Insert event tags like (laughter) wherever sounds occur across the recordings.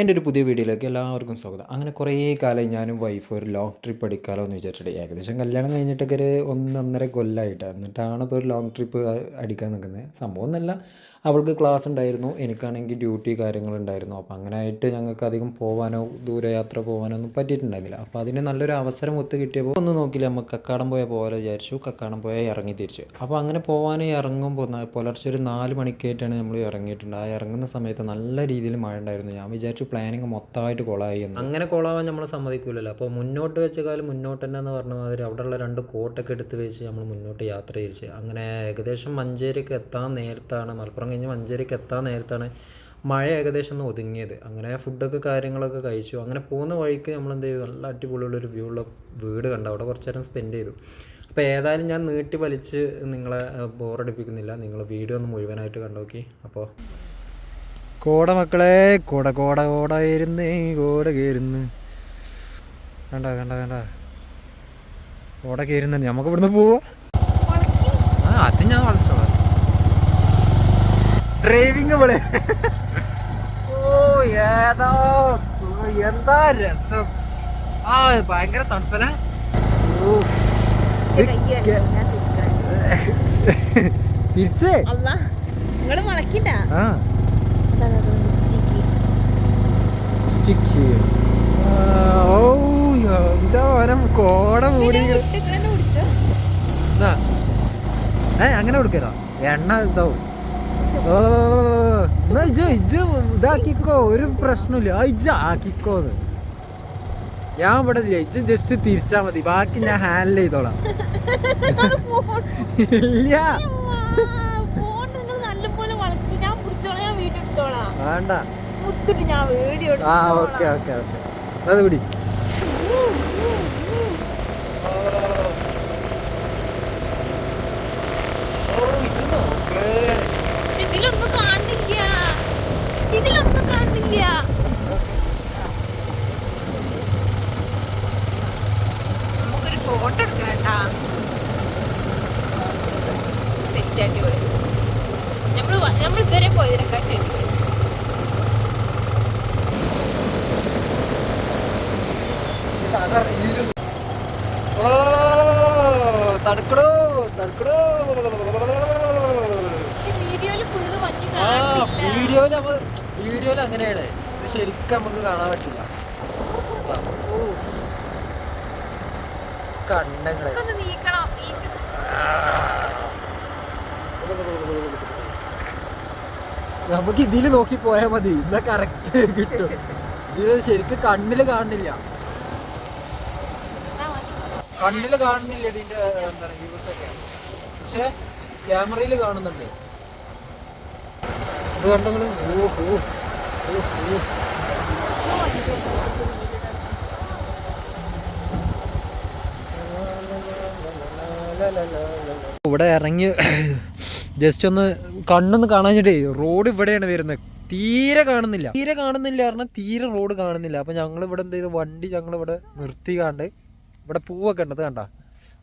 എന്റെ ഒരു പുതിയ വീഡിയോയിലേക്ക് എല്ലാവർക്കും സ്വാഗതം. അങ്ങനെ കുറേ കാലം ഞാനും വൈഫ് ഒരു ലോങ് ട്രിപ്പ് അടിക്കാമല്ലോ എന്ന് വിചാരിച്ചിട്ട് ഏകദേശം കല്യാണം കഴിഞ്ഞിട്ടൊക്കെ ഒരു ഒന്നൊന്നര കൊല്ലമായിട്ട് എന്നിട്ടാണ് ഇപ്പോൾ ഒരു ലോങ് ട്രിപ്പ് അടിക്കാൻ നിൽക്കുന്നത്. സംഭവം എന്നല്ല അവൾക്ക് ക്ലാസ് ഉണ്ടായിരുന്നു എനിക്കാണെങ്കിൽ ഡ്യൂട്ടി കാര്യങ്ങളുണ്ടായിരുന്നു അപ്പോൾ അങ്ങനെ ആയിട്ട് ഞങ്ങൾക്ക് അധികം പോകാനോ ദൂരയാത്ര പോകാനോ ഒന്നും പറ്റിയിട്ടുണ്ടായിരുന്നില്ല. അപ്പോൾ അതിന് നല്ലൊരു അവസരം ഒത്തു കിട്ടിയപ്പോൾ ഒന്ന് നോക്കില്ല നമുക്ക് കക്കാടം പോയ പോലെ വിചാരിച്ചു കക്കാടം പോയാൽ ഇറങ്ങി തിരിച്ചു. അപ്പോൾ അങ്ങനെ പോകാൻ ഇറങ്ങുമ്പോൾ പുലർച്ചെ ഒരു നാല് മണിക്കായിട്ടാണ് നമ്മൾ ഇറങ്ങിയിട്ടുണ്ട്. ആ ഇറങ്ങുന്ന സമയത്ത് നല്ല രീതിയിൽ മഴ ഉണ്ടായിരുന്നു. ഞാൻ വിചാരിച്ചു പ്ലാനിങ് മൊത്തമായിട്ട് കൊളായി അങ്ങനെ കൊളാവാൻ നമ്മൾ സമ്മതിക്കില്ലല്ലോ അപ്പോൾ മുന്നോട്ട് വെച്ച കാലം മുന്നോട്ട് തന്നെ എന്ന് പറഞ്ഞ മാതിരി അവിടെയുള്ള രണ്ട് കോട്ടൊക്കെ എടുത്ത് വെച്ച് നമ്മൾ മുന്നോട്ട് യാത്ര തിരിച്ച്. അങ്ങനെ ഏകദേശം മഞ്ചേരിക്ക് എത്താൻ നേരത്താണ് മലപ്പുറം കഴിഞ്ഞ് മഞ്ചേരിക്ക് എത്താൻ നേരത്താണ് മഴ ഏകദേശം ഒന്ന് ഒതുങ്ങിയത്. അങ്ങനെ ഫുഡൊക്കെ കാര്യങ്ങളൊക്കെ കഴിച്ചു. അങ്ങനെ പോകുന്ന വഴിക്ക് നമ്മൾ എന്ത് ചെയ്തു? നല്ല അടിപൊളിയുള്ളൊരു വ്യൂ ഉള്ള വീട് കണ്ടു. അവിടെ കുറച്ച് നേരം സ്പെൻഡ് ചെയ്തു. അപ്പോൾ ഏതായാലും ഞാൻ നീട്ടി വലിച്ച് നിങ്ങളെ ബോറടിപ്പിക്കുന്നില്ല നിങ്ങൾ വീഡിയോ ഒന്ന് മുഴുവനായിട്ട് കണ്ടോക്കി. അപ്പോൾ കോട മക്കളെ കോട കോട കോട കോട കയറുന്നു കണ്ട കണ്ട കണ്ട? കോട കയറുന്നുണ്ട് നമുക്ക് ഇവിടുന്ന് പോവാ. ആ അത് ഞാൻ വളച്ചോളാം. ഡ്രൈവിംഗ് പോലെ ഓ ഏതാ എന്താ രസം? ആ ഭയങ്കര തണുപ്പന തിരിച്ചേ നിങ്ങൾ നിങ്ങൾ മുളക്കിണ്ട സ്റ്റിക്കി. സ്റ്റിക്ക് ഓ എന്താ വരം കോട മൂടി ഏ അങ്ങനെ കൊടുക്കരോ എണ്ണ ഇതാവും എന്നാ ഇജ് ഇജ് ഇതാക്കിക്കോ ഒരു പ്രശ്നമില്ല ഇജ് ആക്കിക്കോന്ന് ഞാൻ ഇവിടെ ഇല്ല ഇജ് ജസ്റ്റ് തിരിച്ചാ മതി. ബാക്കി ഞാൻ ഹാൻഡിൽ ചെയ്തോളാം. (laughs) ഇല്ല. വേണ്ട. മുത്തിട്ട് ഞാൻ വീഡിയോ ആ ഓക്കെ ഓക്കെ ഓക്കെ. അത് പിടി. ഇതിലൊന്നും കാണില്ല. ഇതിലൊന്നും കാണില്ല നമുക്കൊരു ഫോട്ടോ എടുക്കണം കേട്ടാ സെറ്റ് ആയിട്ട് പോയി നമ്മൾ നമ്മൾ ഇതുവരെ പോയതിനെക്കാട്ടി ഓ ഫുള്ള് മഞ്ഞ് ആ വീഡിയോയിൽ നമ്മ വീഡിയോയിൽ അങ്ങനെയാണ്. ഇത് ശരിക്കും നമുക്ക് കാണാൻ പറ്റില്ല. ഈ നമുക്ക് ഇതിൽ നോക്കി പോയാ മതി. എന്നാ കറക്റ്റ് കിട്ടും. ഇത് ശരിക്കും കണ്ണിൽ കാണുന്നില്ല. കണ്ണിൽ കാണുന്നില്ല ഇതിന്റെ എന്താണ് വ്യൂസ് ഒക്കെ. പക്ഷെ ക്യാമറയിൽ കാണുന്നുണ്ട്. ഇത് കണ്ടെങ്കിൽ ഓ ഓ ഇവിടെ ഇറങ്ങി ജസ്റ്റ് ഒന്ന് കണ്ണൊന്ന് കാണാഞ്ഞിട്ടേ റോഡ് ഇവിടെയാണ് വരുന്നത്. തീരെ കാണുന്നില്ല. തീരെ കാണുന്നില്ല കാരണം തീരെ റോഡ് കാണുന്നില്ല. അപ്പൊ ഞങ്ങൾ ഇവിടെ എന്ത് ചെയ്തു? വണ്ടി ഞങ്ങൾ ഇവിടെ നിർത്തി കാണ്ട് ഇവിടെ പൂവൊക്കെ ഉണ്ട് കണ്ട?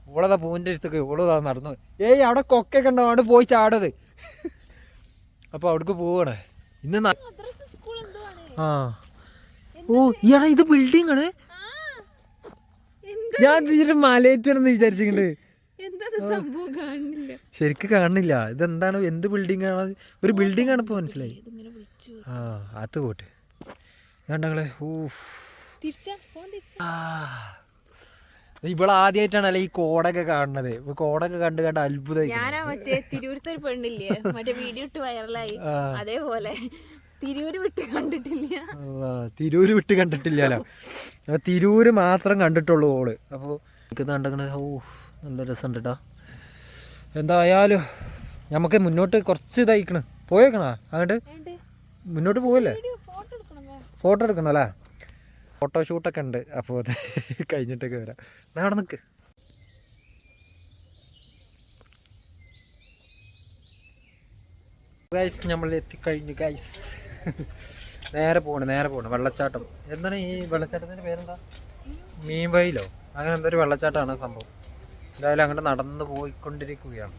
ഇവളതാ പൂവിന്റെ അടുത്തേക്ക് ഇവളതാ നടന്നു. ഏയ് അവിടെ കൊക്കൊക്കെ ഉണ്ടോ അവിടെ പോയി ചാടത്. അപ്പൊ അവിടേക്ക് പോവാണ്. ഇന്ന് ആ. ഓ ഇയാളെ ഇത് ബിൽഡിംഗ് ആണ്? ഞാൻ ഇതിന്റെ മലയേറ്റാണെന്ന് വിചാരിച്ചിട്ടുണ്ട് ശരിക്ക് കാണുന്നില്ല. ഇതെന്താണ് എന്ത് ബിൽഡിംഗ് ആണ്? ഒരു ബിൽഡിംഗ് ആണ് ഇപ്പൊ മനസ്സിലായി. ആ അത് പോട്ടെ. കണ്ടങ്ങളെ ഊ തിരിച്ചാ? ഫോൺ ആദ്യമായിട്ടാണ് അല്ലെ ഈ കോടൊക്കെ കാണുന്നത്. കോടൊക്കെ കണ്ട് കണ്ട് അത്ഭുതം ഞാനാ മറ്റേ തിരൂരത്തെ ഒരു പെണ്ണില്ലേ? മറ്റേ വീഡിയോ ഇട്ട് വൈറലായി. അതേപോലെ. തിരൂര് വിട്ട് കണ്ടിട്ടില്ല. തിരൂര് വിട്ട് കണ്ടിട്ടില്ലല്ലോ. തിരൂര് മാത്രം കണ്ടിട്ടുള്ളൂ ഓൾ. അപ്പോൾ എനിക്ക് കണ്ടങ്ങനെ ഓ നല്ല രസമുണ്ട് കേട്ടോ എന്തായാലും നമുക്ക് മുന്നോട്ട് കുറച്ച് ഇതായിക്കണ്. പോയേക്കണോ? അങ്ങോട്ട്? മുന്നോട്ട് പോവല്ലേ? ഫോട്ടോ എടുക്കണം അല്ലേ? ഫോട്ടോഷൂട്ടൊക്കെ ഉണ്ട്. അപ്പോൾ അത് (laughs) കഴിഞ്ഞിട്ടൊക്കെ വരാം. നാടെ നിൽക്ക് ഗൈസ് നമ്മൾ എത്തിക്കഴിഞ്ഞു ഗൈസ് (laughs) നേരെ പോകണം നേരെ പോകണം വെള്ളച്ചാട്ടം. എന്താണ് ഈ വെള്ളച്ചാട്ടത്തിന്റെ പേരെന്താ? മീൻവയിലോ അങ്ങനെ എന്തൊരു വെള്ളച്ചാട്ടമാണ് സംഭവം. എന്തായാലും അങ്ങോട്ട് നടന്ന് പോയിക്കൊണ്ടിരിക്കുകയാണ്.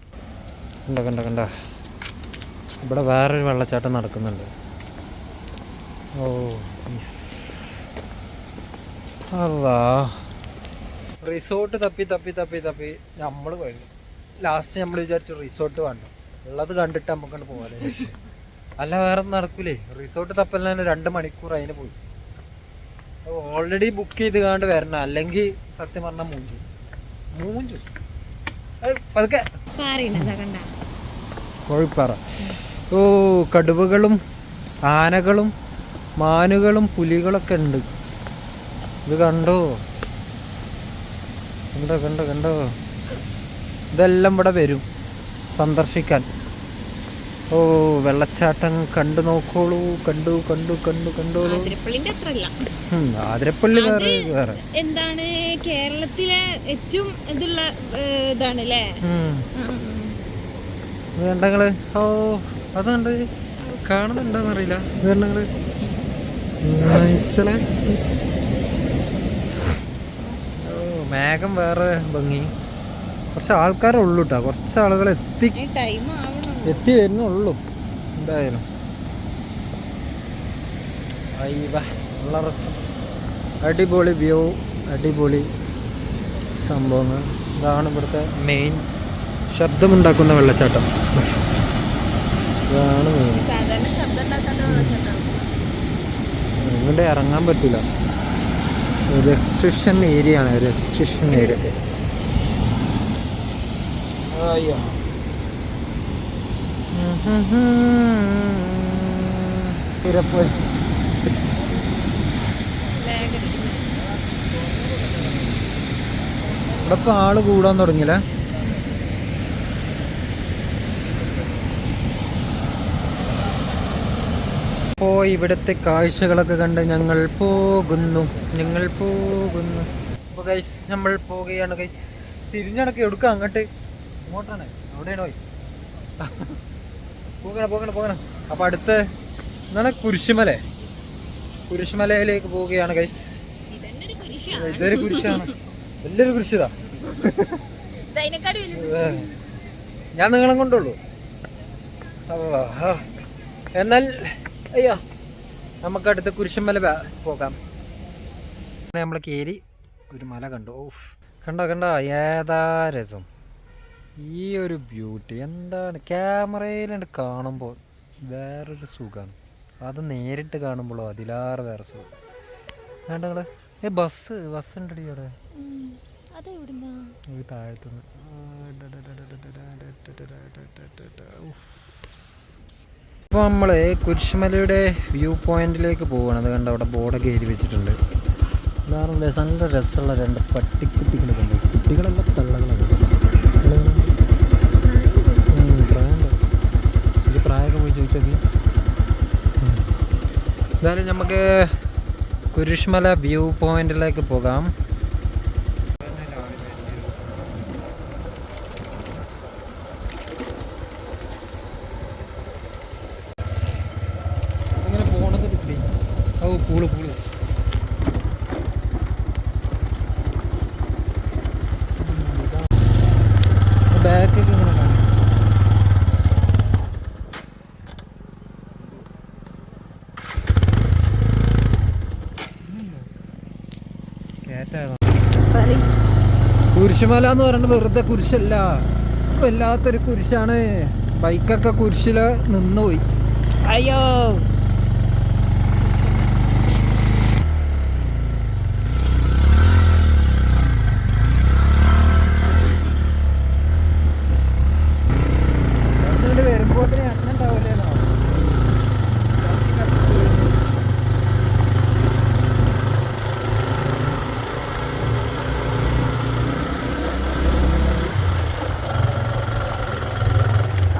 കണ്ട കണ്ട കണ്ട? ഇവിടെ വേറൊരു വെള്ളച്ചാട്ടം നടക്കുന്നുണ്ട്. ഓ അല്ലാ റിസോർട്ട് തപ്പി തപ്പി തപ്പി തപ്പി നമ്മൾ കഴിഞ്ഞു. ലാസ്റ്റ് നമ്മൾ വിചാരിച്ചു റിസോർട്ട് വേണ്ട. ഉള്ളത് കണ്ടിട്ട് നമുക്ക് പോകാൻ അല്ല വേറെ ഒന്നും നടക്കൂലേ. റിസോർട്ട് തപ്പലിന് രണ്ട് മണിക്കൂർ അതിന് പോയി. ഓൾറെഡി ബുക്ക് ചെയ്ത് കാണ്ട് വരണം. അല്ലെങ്കിൽ സത്യം പറഞ്ഞാൽ മൂഞ്ചു. മൂഞ്ചു. പതുക്കെ. കോഴിപ്പാറ. ഓ കടുവകളും ആനകളും മാനുകളും പുലികളൊക്കെ ഉണ്ട്. ഇത് കണ്ടോ? കണ്ടോ കണ്ടോ കണ്ടോ? ഇതെല്ലാം ഇവിടെ വരും സന്ദർശിക്കാൻ. ഓ വെള്ളച്ചാട്ടം കണ്ടു നോക്കോളൂ കണ്ടു കണ്ടു കണ്ടു കണ്ടോളൂ. ആതിരപ്പള്ളി വേറെ വേറെ. എന്താണ് കേരളത്തിലെ ഏറ്റവും ഇതുള്ള ഇതാണ് അല്ലേ. ഇത് ഓ അതുണ്ട് കാണുന്നുണ്ടോന്നറിയില്ല. വേണ്ടങ്ങൾ? ഓ മേഘം വേറെ ഭംഗി. കുറച്ച് ആൾക്കാരേ ഉള്ളു കേട്ടോ കുറച്ച് ആളുകൾ എത്തി. എത്തി വരുന്നുള്ളൂ. എന്തായാലും. നല്ല രസം. അടിപൊളി വ്യൂ അടിപൊളി സംഭവങ്ങൾ. ഇതാണ് ഇവിടുത്തെ മെയിൻ ശബ്ദമുണ്ടാക്കുന്ന വെള്ളച്ചാട്ടം. ഇതാണ് മെയിൻ ഇവിടെ ഇറങ്ങാൻ പറ്റില്ല റെസ്ട്രിക്ഷൻ ഏരിയ ആണ് റെസ്ട്രിക്ഷൻ ഏരിയ അയ്യോ. അടിക്കുന്നത്. ഇവിടെ ഇപ്പൊ ആൾ കൂടാൻ തുടങ്ങിയില്ല? അപ്പോൾ ഇവിടുത്തെ കാഴ്ചകളൊക്കെ കണ്ട് ഞങ്ങൾ പോകുന്നു. ഞങ്ങൾ പോകുന്നു. അപ്പോൾ കൈസ് നമ്മൾ പോവുകയാണ് കൈസ് തിരിഞ്ഞടക്കി എടുക്കാം അങ്ങോട്ട്. ഇങ്ങോട്ടാണ്. പോയി. പോകണം പോകണം പോകണം. അപ്പോൾ അടുത്ത് എന്താണ്? കുരിശുമല. കുരിശുമലയിലേക്ക് പോവുകയാണ് കൈസ്. ഇതൊരു കുരിശാണ്. വലിയൊരു കുരിശിതാ. ഞാൻ നിങ്ങളെ കൊണ്ടുള്ളൂ. എന്നാൽ അയ്യോ നമുക്ക് അടുത്ത കുരിശുമല പോകാം നമ്മൾ കയറി ഒരു മല കണ്ടു ഓഫ് കണ്ടോ കണ്ടോ ഏതാ രസം ഈ ഒരു ബ്യൂട്ടി എന്താണ് ക്യാമറയിലുണ്ട് കാണുമ്പോൾ വേറൊരു സുഖമാണ് അത് നേരിട്ട് കാണുമ്പോഴോ അതിലാറ് വേറെ സുഖം വേണ്ട നിങ്ങൾ ഏ ബസ് ബസ് ഉണ്ടടി അവിടെ താഴത്തുനിന്ന് ഇപ്പോൾ നമ്മൾ കുരിശുമലയുടെ വ്യൂ പോയിന്റിലേക്ക് പോവുകയാണ് അത് കണ്ട്? അവിടെ ബോർഡൊക്കെ എഴുതി വെച്ചിട്ടുണ്ട്. വേറെ നല്ല രസമുള്ള രണ്ട് പട്ടിക്കുട്ടികൾ കണ്ടു? കുട്ടികളല്ല തള്ളകളാണ്. പ്രായം പ്രായമൊക്കെ പോയി ചോദിച്ചോക്കി എന്തായാലും നമുക്ക് കുരിശുമല വ്യൂ പോയിന്റിലേക്ക് പോകാം ഇങ്ങനെ പോണത് കിട്ടി ഓ പൂൾ പൂൾ ബാക്കൊക്കെ ഇങ്ങനെ കാണാം കേറ്റാണോ പറയ്. കുരിശുമല എന്ന് പറയുന്നത് വെറുതെ കുരിശല്ല. വല്ലാത്തൊരു കുരിശാണ്. ബൈക്കൊക്കെ കുരിശിൽ നിന്നുപോയി അയ്യോ വരുമ്പോൾ എണ്ണ ഉണ്ടാവില്ലേനോ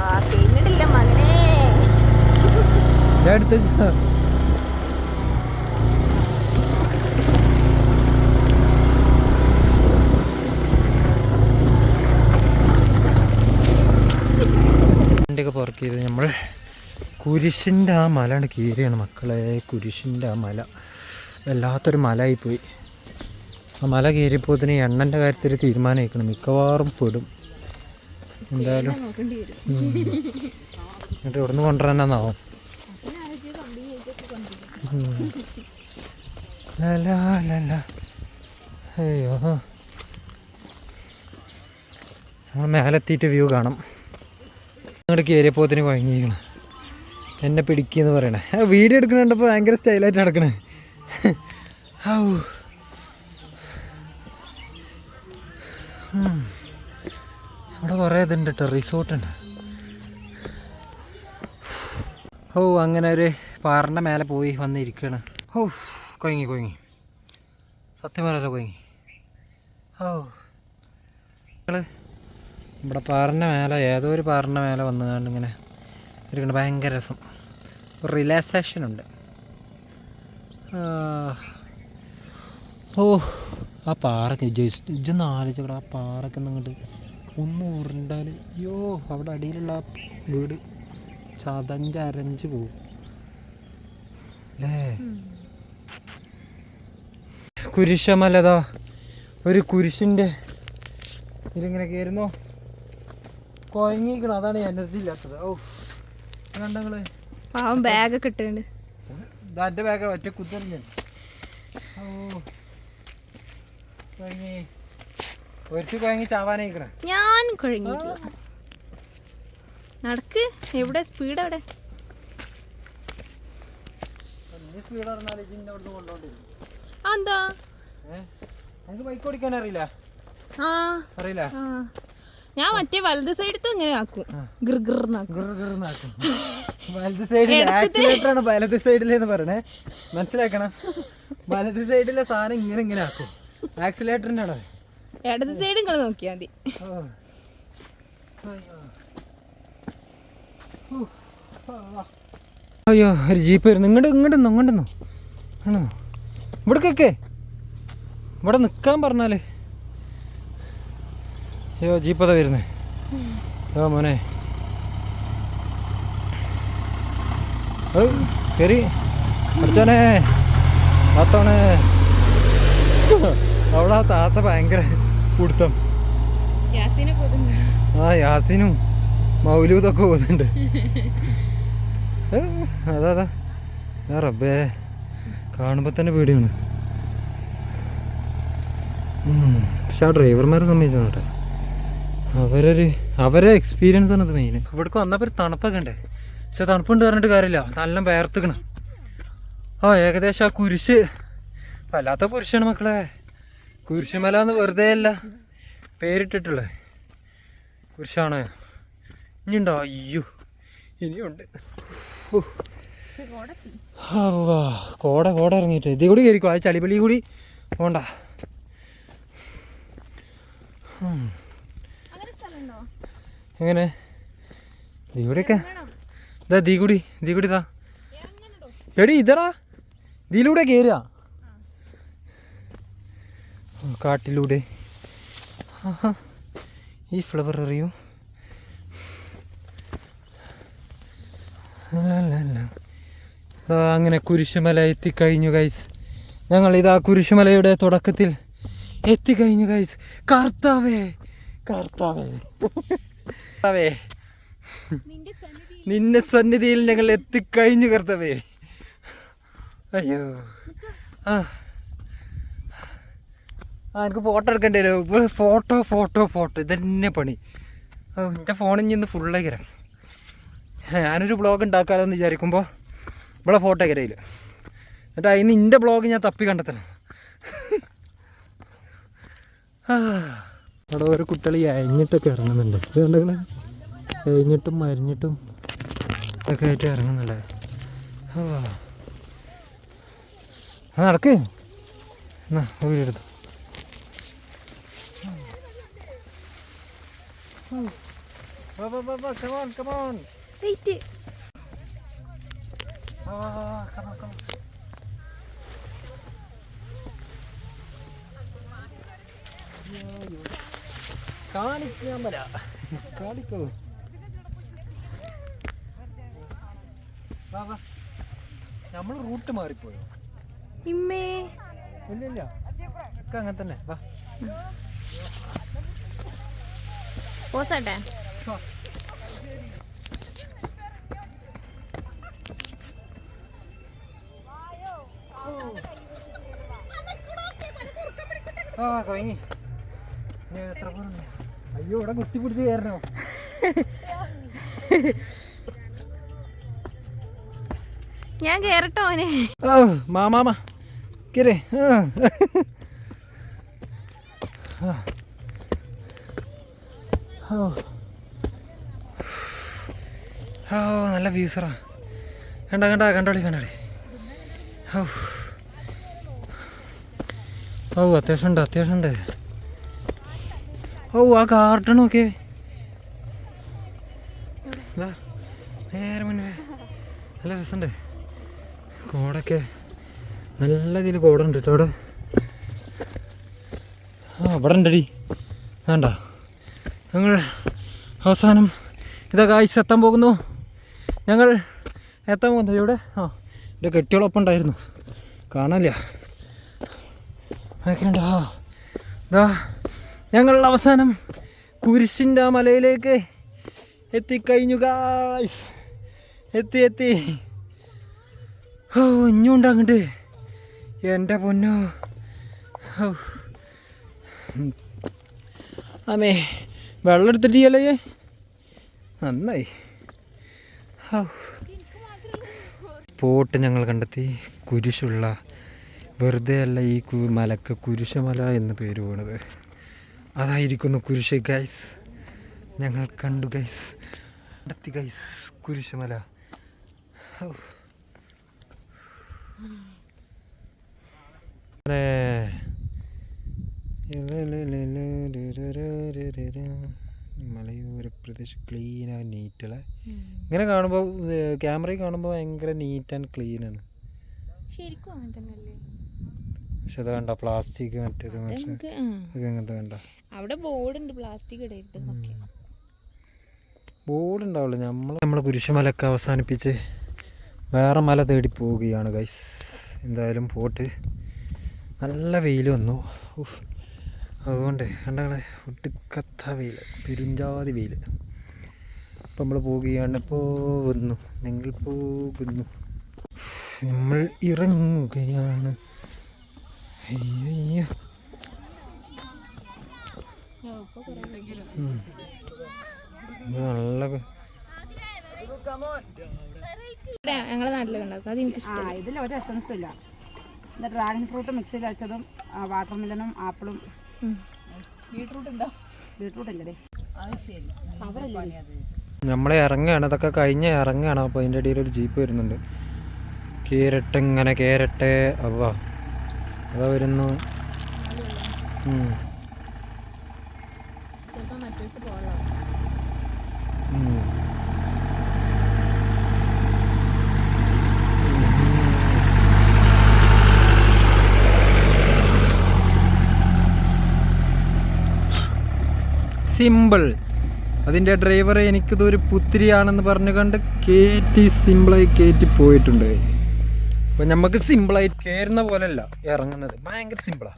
ആ കഴിഞ്ഞിട്ടില്ല മകനേ ഞാൻ എടുത്ത് വെച്ച- വണ്ടിയൊക്കെ പാർക്ക് ചെയ്ത് നമ്മൾ കുരിശിന്റെ ആ മലയാണ് കീറിയാണ് മക്കളെ. കുരിശിന്റെ ആ മല. വല്ലാത്തൊരു മലയായിപ്പോയി. ആ മല കയറിയപ്പോത്തിന് എണ്ണന്റെ കാര്യത്തിൽ തീരുമാനമായിക്കണം. മിക്കവാറും പെടും. എന്തായാലും. എന്നിട്ട് ഇവിടുന്ന് കൊണ്ടുവരാനാന്നാവും. അയ്യോ. നമ്മൾ മേലെത്തിയിട്ട് വ്യൂ കാണാം. അങ്ങോട്ട് കയറിയപ്പോത്തിന് കുഴങ്ങിയിരിക്കണം എന്നെ പിടിക്കുന്നു പറയണേ. വീഡിയോ എടുക്കണപ്പോൾ ഭയങ്കര സ്റ്റൈലായിട്ട് നടക്കണേ. ഔ അവിടെ കുറേ ഇതുണ്ട് കേട്ടോ റിസോർട്ടുണ്ട്. ഓ അങ്ങനെ ഒരു പാറിന്റെ മേലെ പോയി വന്നിരിക്കുകയാണ് ഓ കൊയങ്ങി കൊയങ്ങി. സത്യം പറയാലോ കൊയങ്ങി. ഓ നിങ്ങൾ ഇവിടെ പാറിന്റെ മേലെ ഏതോ ഒരു പാറിന്റെ മേലെ വന്നു കണ്ട് ഇങ്ങനെ ഇരിക്കണം ഭയങ്കര രസം. റിലാക്സേഷൻ ഉണ്ട്. ഓ ആ പാറക്ക് ജസ്റ്റ് ഇജൊന്ന് ആലോചിച്ചവിടെ ആ പാറക്ക് അങ്ങോട്ട് ഒന്ന് ഉരുണ്ടാൽ അയ്യോ അവിടെ അടിയിലുള്ള ആ വീട് ചതഞ്ചരഞ്ച് പോവും അല്ലേ കുരിശമലതാ ഒരു കുരിശിന്റെ ഇതിലിങ്ങനെ കയറുന്നോ. കുഴങ്ങിക്കണം അതാണ് എനർജി ഇല്ലാത്തത്. ഓ കണ്ടങ്ങൾ? പാവം ബാഗൊക്കെ ഇട്ടുണ്ട് ദാന്റെ ബാഗ് ഒറ്റ കുത്തറിഞ്ഞ ഓ. കുഴങ്ങി ചാവാനായിക്കണേ. ഞാൻ കുഴങ്ങിയിട്ടില്ല. നടക്ക്. എവിടെ? സ്പീഡ് ഇതിന്റെ ആ എന്താ? ബൈക്ക് ഓടിക്കാൻ അറിയില്ല? അറിയില്ല? ഞാൻ മറ്റേ വലത് സൈഡത്ത് ഇങ്ങനെ ആക്കും. ഗിർഗിർന്നാക്കും വലത് സൈഡിൽ ആക്സിലേറ്റർ ആണ് വലത് സൈഡിലെന്ന് പറയണേ. മനസ്സിലാക്കണം? വലത് സൈഡിലെ സാധനം ഇങ്ങനെ ഇങ്ങനെ ആക്കും. ആക്സിലേറ്ററിന്റെ ആണ് ഇടത് സൈഡ് നിങ്ങൾ നോക്കിയാൽ മതി. അയ്യോ. ഒരു ജീപ്പ് വരുന്നു. ഇങ്ങോട്ട് ഇങ്ങോട്ട് ഇങ്ങോട്ട് ഇവിടെ കേക്കേ ഇവിടെ നിൽക്കാൻ പറഞ്ഞാൽ. അയ്യോ ജീപ്പതാ അതാ വരുന്നേ. ഓ മോനെ. ഓ കയറി പഠിച്ചോനെ. താത്തോണേ അവിടെ ആ താത്ത ഭയങ്കര പിടുത്തം. ആ യാസിനും മൗലൂദൊക്കെ പോകുന്നുണ്ട് അതാ അതാ. ഞാൻ റബ്ബേ. കാണുമ്പോൾ തന്നെ പേടിയാണ്. പക്ഷെ ആ ഡ്രൈവർമാരെ കേട്ടോ അവരൊരു അവരെ എക്സ്പീരിയൻസ് ആണ് അത് മെയിൻ ഇവിടേക്ക് വന്നപ്പോൾ ഒരു തണുപ്പൊക്കെ ഉണ്ട്. പക്ഷെ തണുപ്പുണ്ട് പറഞ്ഞിട്ട് കാര്യമില്ല. നല്ല വേർത്തുക്കണം. ആ ഏകദേശം ആ കുരിശ്. വല്ലാത്ത കുരിശാണ് മക്കളെ. കുരിശുമല എന്ന് വെറുതെ അല്ല പേരിട്ടിട്ടുള്ളത് കുരിശാണ്. ഇനിയുണ്ടോ? അയ്യോ. ഇനിയുണ്ട്. കോട കോട ഇറങ്ങിയിട്ട്. ഇതേ കൂടി കയറിക്കോ. ആ ചളിപ്പള്ളി കൂടി പോണ്ട. എങ്ങനെ? ഇവിടെയൊക്കെ ഇതാ ദീ കൂടി ദീ. എടി ഇതടാ. ഇതിലൂടെ കയറുക കാട്ടിലൂടെ. ഈ ഫ്ലവർ അറിയൂ? അങ്ങനെ കുരിശുമല എത്തിക്കഴിഞ്ഞു ഗൈസ് ഞങ്ങൾ ഇതാ കുരിശുമലയുടെ തുടക്കത്തിൽ എത്തിക്കഴിഞ്ഞു ഗൈസ് കർത്താവേ കർത്താവേ. കർത്താവേ. നിന്റെ സന്നിധി നിന്റെ സന്നിധിയിൽ ഞങ്ങൾ എത്തിക്കഴിഞ്ഞു കർത്താവേ. അയ്യോ. ആ. ആ എനിക്ക് ഫോട്ടോ എടുക്കേണ്ടി വരും. ഇപ്പോൾ ഫോട്ടോ ഫോട്ടോ ഫോട്ടോ. ഇതന്നെ പണി. എന്റെ ഫോണിൽ നിന്ന് ഫുള്ളായി കയറാം ഞാനൊരു ബ്ലോഗ് ഉണ്ടാക്കാമല്ലോ എന്ന് വിചാരിക്കുമ്പോൾ ഇവിടെ ഫോട്ടോ കരയില്ല എന്നിട്ട് അതിന് എന്റെ ബ്ലോഗ് ഞാൻ തപ്പി കണ്ടെത്തണം. ആ, അവിടെ ഓരോ കുട്ടികൾ അയഞ്ഞിട്ടൊക്കെ ഇറങ്ങുന്നുണ്ട്. ഇത് കണ്ടെങ്കിൽ അയഞ്ഞിട്ടും മരിഞ്ഞിട്ടും ഒക്കെ ആയിട്ട് ഇറങ്ങുന്നുണ്ട്. നടക്ക്. എന്നാ വീടെടുത്തു Come on, come on. Wait Ah, come on, come on. കാണിക്കാൻ വരാ കാണിക്കോ നമ്മൾ റൂട്ട് മാറിപ്പോയോ? ഇമ്മേ. ഇല്ല ഇല്ല. ഒക്കെ അങ്ങനെ തന്നെ. വാ. പോസട്ടെ. ആ കവിങ്ങി എത്ര പോകുന്നു അയ്യോ ഇവിടെ കുത്തി പിടിച്ച് കയറണോ? ഞാൻ കേറട്ടോ അവനെ ഓ മാമാമ കേരേ ഓ നല്ല വ്യൂസറാ കണ്ട കണ്ട കണ്ടോളി കണ്ടോളി ഓ ഓ അത്യാവശ്യം ഉണ്ട് അത്യാവശ്യം ഉണ്ട്. ഓ ആ ഗാർഡൻ ഇതാ നേരെ മുന്നേ നല്ല രസമുണ്ട്. കോടൊക്കെ നല്ല ഇതിൽ കോടുണ്ട് കേട്ടോ അവിടെ. ആ അവിടെ ഉണ്ടടി. വേണ്ട. ഞങ്ങൾ അവസാനം ഇതാ കാഴ്ച എത്താൻ പോകുന്നു. ഞങ്ങൾ എത്താൻ പോകുന്നു. ഇവിടെ ആ എന്റെ കെട്ടിയോളൊപ്പം ഉണ്ടായിരുന്നു. കാണാനില്ല. അയക്കുന്നുണ്ട് ആ ഇതാ ഞങ്ങൾ അവസാനം കുരിശിന്റെ മലയിലേക്ക് എത്തിക്കഴിഞ്ഞു കായ് എത്തി എത്തി. ഓ ഇഞ്ഞുണ്ട് അങ്ങോട്ട്? എന്റെ പൊന്നു. ഓ അമ്മേ വെള്ളം എടുത്തിട്ടില്ലല്ലേ? നന്നായി. ഓ പോട്ട് ഞങ്ങൾ കണ്ടെത്തി. കുരിശുള്ള വെറുതെ അല്ല ഈ മലക്ക് കുരിശമല എന്ന് പേര് വീണത് അതായിരിക്കുന്നു കുരിശ് ഗൈസ് ഞങ്ങൾ കണ്ടു ഗൈസ് കണ്ടെത്തി ഗൈസ് കുരിശുമല മലയോര പ്രദേശം ക്ലീൻ ആൻഡ് നീറ്റ് അല്ലേ ഇങ്ങനെ കാണുമ്പോൾ ക്യാമറയിൽ കാണുമ്പോൾ ഭയങ്കര നീറ്റ് ആൻഡ് ക്ലീൻ ആണ് ശരിക്കും അങ്ങനെ തന്നെയല്ലേ പക്ഷെ അത് കണ്ട പ്ലാസ്റ്റിക് മറ്റേത് മറ്റേ അങ്ങനത്തെ കണ്ട. അവിടെ ബോർഡ് ഉണ്ട് പ്ലാസ്റ്റിക് ഇടരുത് എന്നൊക്കെ. ബോർഡ് ഉണ്ടാവുള്ളൂ നമ്മൾ നമ്മുടെ കുരിശുമലൊക്കെ അവസാനിപ്പിച്ച് വേറെ മല തേടി പോവുകയാണ് ഗൈസ് എന്തായാലും പോട്ട്. നല്ല വെയിൽ വന്നു. അതുകൊണ്ട് കണ്ടങ്ങളെ ഒട്ടുക്കത്ത വെയിൽ. പെരുഞ്ചാതി വെയിൽ. അപ്പം നമ്മൾ പോവുകയാണ്. പോകുന്നു നിങ്ങൾ പോകുന്നു നമ്മൾ ഇറങ്ങുകയാണ്. അയ്യോ നല്ല ഞങ്ങളെ നാട്ടിലൊക്കെ ഉണ്ടാക്കും അത് എനിക്ക് ആ ഇതിൽ ഒരു എസൻസും ഇല്ല. ഇത് ഡ്രാഗൺ ഫ്രൂട്ട് മിക്സിയിൽ വെച്ചതും വാട്ടർ മെലനും ആപ്പിളും ബീട്രൂട്ട് ഉണ്ടോ? ബീട്രൂട്ട് ഇല്ലേ നമ്മളെ ഇറങ്ങുകയാണ് ഇതൊക്കെ കഴിഞ്ഞ് ഇറങ്ങുകയാണ് അപ്പോൾ അതിന്റെ ഇടയിൽ ഒരു ജീപ്പ് വരുന്നുണ്ട്. കേരട്ട് ഇങ്ങനെ കേരട്ട്. അവ അതാ വരുന്നു. സിമ്പിൾ അതിന്റെ ഡ്രൈവറെ എനിക്കിതൊരു പുത്തിരിയാണെന്ന് പറഞ്ഞു കണ്ട് കയറ്റി സിമ്പിളായി കയറ്റി പോയിട്ടുണ്ട്. അപ്പോൾ നമുക്ക് സിമ്പിളായിട്ട് കയറുന്ന പോലെയല്ല ഇറങ്ങുന്നത്. ഭയങ്കര സിമ്പിളാ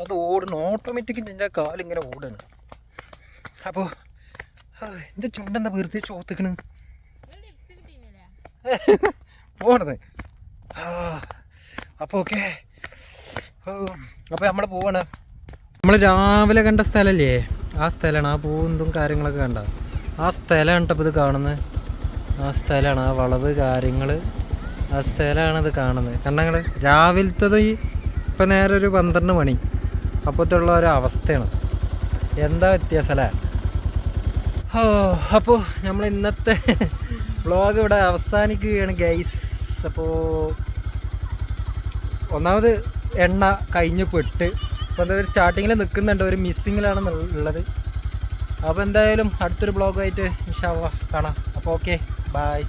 അത് ഓടുന്നു. ഓട്ടോമാറ്റിക് എന്റെ കാലിങ്ങനെ ഓടുന്നു. അപ്പോൾ എന്റെ ചുണ്ടെന്താ വെറുതെ ചോത്തിക്കണ്? പോണത്. അപ്പൊ ഓക്കെ. അപ്പോൾ നമ്മൾ പോവാണ്. നമ്മൾ രാവിലെ കണ്ട സ്ഥലല്ലേ? ആ സ്ഥലമാണ് ആ പൂന്തും കാര്യങ്ങളൊക്കെ കണ്ട. ആ സ്ഥലമാണ് കേട്ടപ്പോ ഇത് കാണുന്നത്. ആ സ്ഥലമാണ് ആ വളവ് കാര്യങ്ങൾ ആ ഇത് കാണുന്നത്. ഞങ്ങൾ രാവിലത്തത് ഈ ഇപ്പം നേരെ ഒരു പന്ത്രണ്ട് മണി. അപ്പോഴത്തുള്ള ഒരു അവസ്ഥയാണ്. എന്താ വ്യത്യാസം അല്ലേ? ഓ അപ്പോൾ നമ്മൾ ഇന്നത്തെ വ്ളോഗ് ഇവിടെ അവസാനിക്കുകയാണ് ഗൈസ് അപ്പോൾ ഒന്നാമത് എണ്ണ കഴിഞ്ഞ് പെട്ട്. അപ്പോൾ എന്താ സ്റ്റാർട്ടിങ്ങിൽ നിൽക്കുന്നുണ്ട് ഒരു മിസ്സിങ്ങിലാണ് ഉള്ളത് അപ്പോൾ എന്തായാലും അടുത്തൊരു ബ്ലോഗായിട്ട് അള്ളാ കാണാം. അപ്പോൾ ഓക്കെ ബായ്